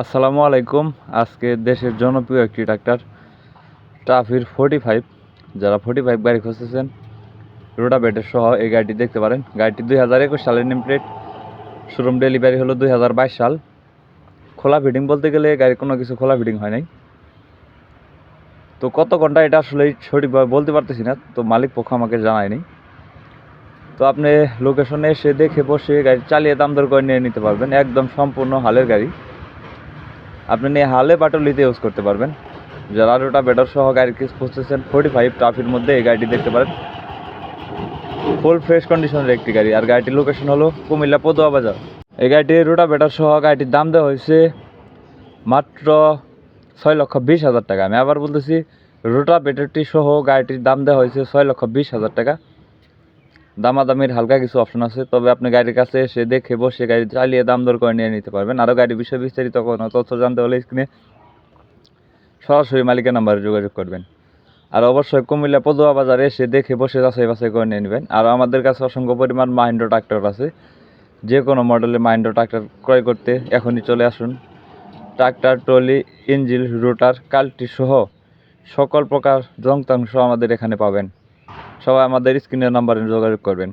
আসসালামু আলাইকুম। আজকে দেশের জনপ্রিয় একটি ট্রাক্টর ট্রাফির ফোর্টি ফাইভ। যারা ফোর্টি ফাইভ গাড়ি খুঁজতেছেন রোটাভেটের সহ এই গাড়িটি দেখতে পারেন। গাড়িটি দুই হাজার একুশ সালের নেম প্লেট। শোরুম ডেলিভারি হলো দুই হাজার বাইশ সাল। খোলা ফিটিং বলতে গেলে গাড়ি কোনো কিছু খোলা ফিটিং হয় নাই। তো কত ঘণ্টা এটা আসলে সঠিকভাবে বলতে পারতেছি না, তো মালিক পক্ষ আমাকে জানায়নি। তো আপনি লোকেশনে এসে দেখে বসে গাড়ি চালিয়ে দাম দর করে নিয়ে নিতে পারবেন। একদম সম্পূর্ণ হালের গাড়ি। আপনি নিয়ে হালে পাটলিতে ইউজ করতে পারবেন। যারা রোটা বেটার সহ গাড়ি খুঁজতেছেন। ফোর্টি ফাইভ ট্রাফির মধ্যে এই গাড়িটি দেখতে পারেন। ফুল ফ্রেশ কন্ডিশনের একটি গাড়ি। আর গাড়িটির লোকেশন হলো কুমিল্লা পদুয়া বাজার। এই গাড়িটির রোটা বেটার সহ গাড়িটির দাম দেওয়া হয়েছে মাত্র ছয় লক্ষ বিশ হাজার টাকা। আমি আবার বলতেছি রোটা বেটারটি সহ গাড়িটির দাম দেওয়া হয়েছে ছয় লক্ষ বিশ হাজার টাকা। দামাদামির হালকা কিছু অপশন আছে। তবে আপনি গাড়ির কাছে এসে দেখে বসে গাড়ি চালিয়ে দাম দর করে নিয়ে নিতে পারবেন। আরও গাড়ির বিষয়ে বিস্তারিত কোনো তথ্য জানতে হলে স্ক্রিনে সরাসরি মালিকের নাম্বারে যোগাযোগ করবেন। আর অবশ্যই কুমিল্লা পদুয়া বাজারে এসে দেখে বসে যাচাই বাছাই করে নিয়ে নেবেন। আর আমাদের কাছে অসংখ্য পরিমাণ মাহিন্দ্র ট্রাক্টর আছে। যে কোনো মডেলের মাহিন্দ্র ট্রাক্টর ক্রয় করতে এখনই চলে আসুন। ট্রাক্টর, ট্রলি ইঞ্জিল রোটার, কাল্টি সহ সকল প্রকার যন্ত্রাংশ আমাদের এখানে পাবেন। সবাই আমাদের স্ক্রিনের নাম্বারে যোগাযোগ করবেন।